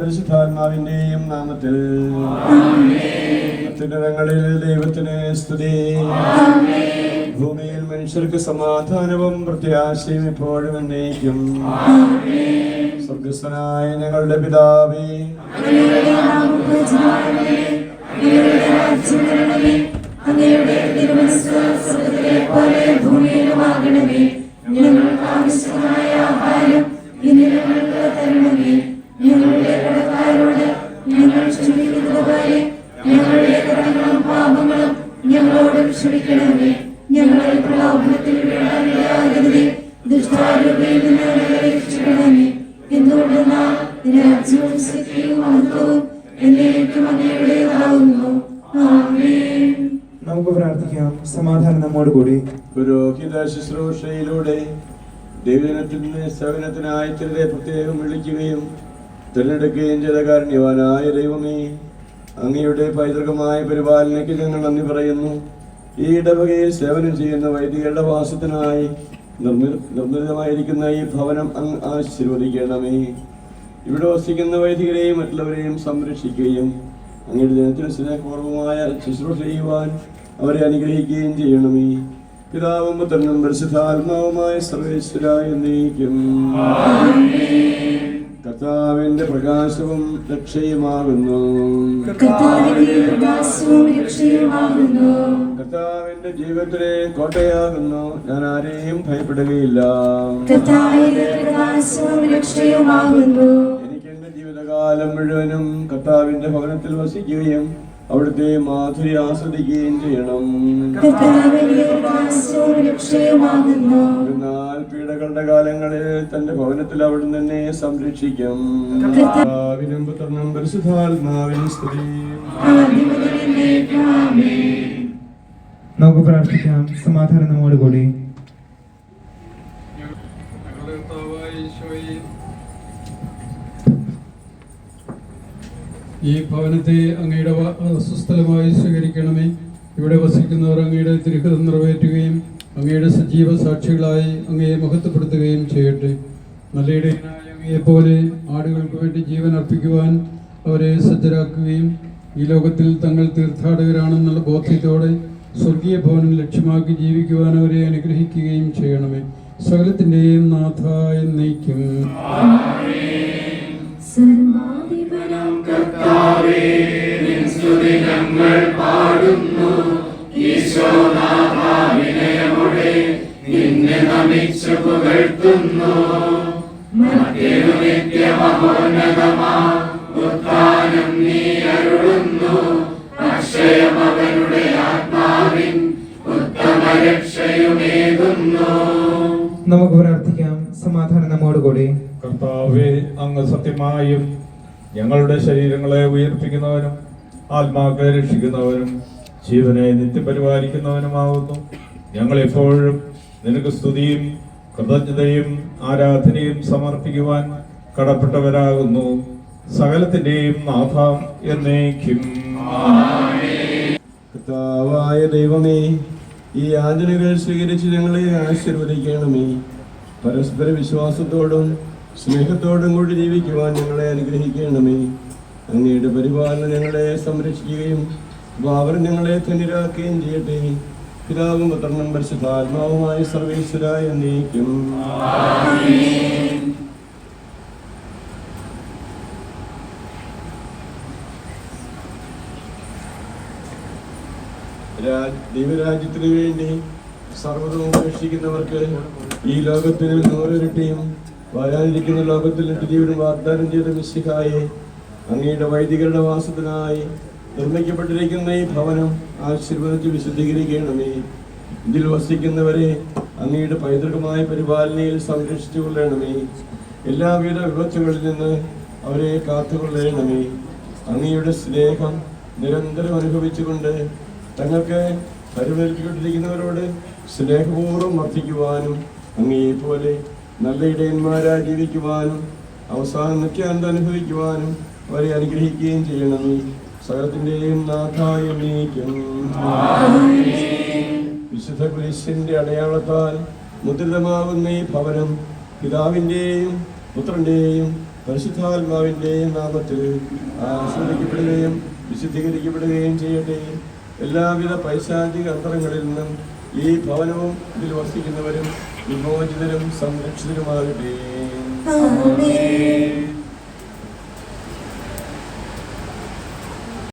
പരിശുദ്ധാത്മാവിന്റെയും നാമത്തിൽ. അത്യുന്നതങ്ങളിൽ ദൈവത്തിന് സ്തുതി. ഭൂമിയിൽ മനുഷ്യർക്ക് സമാധാനവും പ്രത്യാശയും എപ്പോഴും ഉന്നയിക്കും. സ്വർഗസ്വനായ ഞങ്ങളുടെ പിതാവേ. ക്ഷമിക്കണമേ ഞങ്ങളെ പ്രലോഭനത്തിൽ വീഴാനിടയാകരുതേ. ദുഷ്ടാരൂപയിൽ നിന്ന് ഞങ്ങളെ രക്ഷിക്കണമേ. എന്തുകൊണ്ടെന്നാൽ രാജ്യവും ശക്തിയും മഹത്വവും എന്നേക്കും അങ്ങയുടേതാവുന്നു? ആമേൻ. നമുക്ക് പ്രാർത്ഥിക്കാം. സമാധാനം നമ്മോട് കൂടി. പുരോഹിത ശുശ്രൂഷയിലൂടെ ദൈവജനത്തിന് സേവനത്തിനായി ചിലരെ പ്രത്യേകം വിളിക്കുകയും തിരഞ്ഞെടുക്കുകയും ചെയ്ത കാരണവാനായ ദൈവമേ അങ്ങയുടെ പൈതൃകമായ പരിപാലനയ്ക്ക് ഞങ്ങൾ നന്ദി പറയുന്നു. ഈ ഇടവകയിൽ സേവനം ചെയ്യുന്ന വൈദികരുടെ വാസത്തിനായി നിർമ്മി നിർമ്മിതമായിരിക്കുന്ന ഈ ഭവനം അങ്ങ് ആശീർവദിക്കണമേ. ഇവിടെ വസിക്കുന്ന വൈദികരെയും മറ്റുള്ളവരെയും സംരക്ഷിക്കുകയും അങ്ങയുടെ ജനത്തിന് സ്നേഹപൂർവമായ ശുശ്രൂഷ ചെയ്യുവാൻ അവരെ അനുഗ്രഹിക്കുകയും ചെയ്യണമേ. പിതാവും പുത്രനും പരിശുദ്ധാത്മാവുമായ സർവേശ്വരായ നീക്കും കർത്താവിന്റെ പ്രകാശവും രക്ഷയുമാകുന്നു. കർത്താവിന്റെ ജീവിതത്തിലെ കോട്ടയാകുന്നു. ഞാൻ ആരെയും ഭയപ്പെടുകയില്ല. എനിക്ക് എന്റെ ജീവിതകാലം മുഴുവനും കർത്താവിന്റെ ഭവനത്തിൽ വസിക്കുകയും അവിടുത്തെ മാധുരി ആസ്വദിക്കുകയും ചെയ്യണം. എന്നാൽ പീഡകളുടെ കാലങ്ങളിൽ തന്റെ ഭവനത്തിൽ അവിടുന്ന് എന്നെ സംരക്ഷിക്കും. കർത്താവിനും പുത്രനും പരിശുദ്ധാത്മാവിനും സ്തുതി. നമുക്ക് പ്രാർത്ഥിക്കാം. സമാധാനം നമ്മോടുകൂടി ഈ ഭവനത്തെ അങ്ങയുടെ സ്വസ്ഥലമായി സ്വീകരിക്കണമേ. ഇവിടെ വസിക്കുന്നവർ അങ്ങയുടെ തിരുഹിതം നിറവേറ്റുകയും അങ്ങയുടെ സജീവ സാക്ഷികളായി അങ്ങയെ മഹത്വപ്പെടുത്തുകയും ചെയ്യട്ടെ. നല്ലയിടയനായ അങ്ങയെപ്പോലെ ആടുകൾക്ക് വേണ്ടി ജീവൻ അർപ്പിക്കുവാൻ അവരെ സജ്ജരാക്കുകയും ഈ ലോകത്തിൽ തങ്ങൾ തീർത്ഥാടകരാണെന്നുള്ള ബോധ്യത്തോടെ സ്വർഗീയ ഭവനം ലക്ഷ്യമാക്കി ജീവിക്കുവാൻ അവരെ അനുഗ്രഹിക്കുകയും ചെയ്യണമേ. സകലത്തിന്റെയും നാഥായ നയിക്കും സർവാധിപനാം നമുക്ക് പ്രാർത്ഥിക്കാം. സമാധാനം നമ്മോട് കൂടി. കർത്താവെ അങ്ങ് സത്യമായും ഞങ്ങളുടെ ശരീരങ്ങളെ ഉയർപ്പിക്കുന്നവനും ആത്മാക്കളെ രക്ഷിക്കുന്നവനും ജീവനെ നിത്യം പരിപാലിക്കുന്നവനുമാകുന്നു ഞങ്ങൾ എപ്പോഴും നിനക്ക് സ്തുതിയും കൃതജ്ഞതയും ആരാധനയും സമർപ്പിക്കുവാൻ കടപ്പെട്ടവരാകുന്നു. സകലത്തിന്റെയും നാഥ എന്നേക്കും. കർത്താവായ ദൈവമേ ഈ യാചനകൾ സ്വീകരിച്ച് ഞങ്ങളെ ആശീർവദിക്കണമേ. പരസ്പര വിശ്വാസത്തോടും സ്നേഹത്തോടും കൂടി ജീവിക്കുവാൻ ഞങ്ങളെ അനുഗ്രഹിക്കണമേ. അങ്ങയുടെ പരിപാലനം ഞങ്ങളെ സംരക്ഷിക്കുകയും അവർ ഞങ്ങളെ ധന്യരാക്കുകയും ചെയ്യട്ടെ. പിതാവും പുത്രനും പരിശുദ്ധാത്മാവുമായ സർവേശ്വരായ നീക്കും ദൈവരാജ്യത്തിന് വേണ്ടി സർവതവും ഉപേക്ഷിക്കുന്നവർക്ക് ഈ ലോകത്തിന് നൂറിരട്ടിയും വരാനിരിക്കുന്ന ലോകത്തിൽ ജീവനും വാഗ്ദാനം ചെയ്ത മിശിഹായെ അങ്ങയുടെ വൈദികരുടെ വാസത്തിനായി നിർമ്മിക്കപ്പെട്ടിരിക്കുന്ന ഈ ഭവനം ആശീർവദിച്ച് വിശുദ്ധീകരിക്കണമേ. ഇതിൽ വസിക്കുന്നവരെ അങ്ങയുടെ പൈതൃകമായ പരിപാലനയിൽ സംരക്ഷിച്ചു കൊള്ളണമേ. എല്ലാവിധ വിപത്തുകളിൽ നിന്ന് അവരെ കാത്തുകൊള്ളണമേ. അങ്ങയുടെ സ്നേഹം നിരന്തരം അനുഭവിച്ചുകൊണ്ട് തങ്ങൾക്ക് പരിപാലിക്കപ്പെട്ടിരിക്കുന്നവരോട് സ്നേഹപൂർവം വർദ്ധിക്കുവാനും അങ്ങയെപ്പോലെ നല്ല ഇടയന്മാരായി ജീവിക്കുവാനും അവസാനം നിത്യാനന്ദം അനുഭവിക്കുവാനും അവരെ അനുഗ്രഹിക്കുകയും ചെയ്യണമെന്ന് സകലത്തിന്റെയും നാഥായ വിശുദ്ധ കുരിശിന്റെ അടയാളത്താൽ മുദ്രിതമാകുന്ന ഈ ഭവനം പിതാവിന്റെയും പുത്രന്റെയും പരിശുദ്ധാത്മാവിന്റെയും നാമത്തിൽ ആസ്വദിക്കപ്പെടുകയും വിശുദ്ധീകരിക്കപ്പെടുകയും ചെയ്യട്ടെ. എല്ലാവിധ പൈശാചിക അന്തരങ്ങളിൽ നിന്നും ഈ ഭവനവും ഇതിൽ വസിക്കുന്നവരും വിമോചിതരും സംരക്ഷിതരുമാകട്ടെ.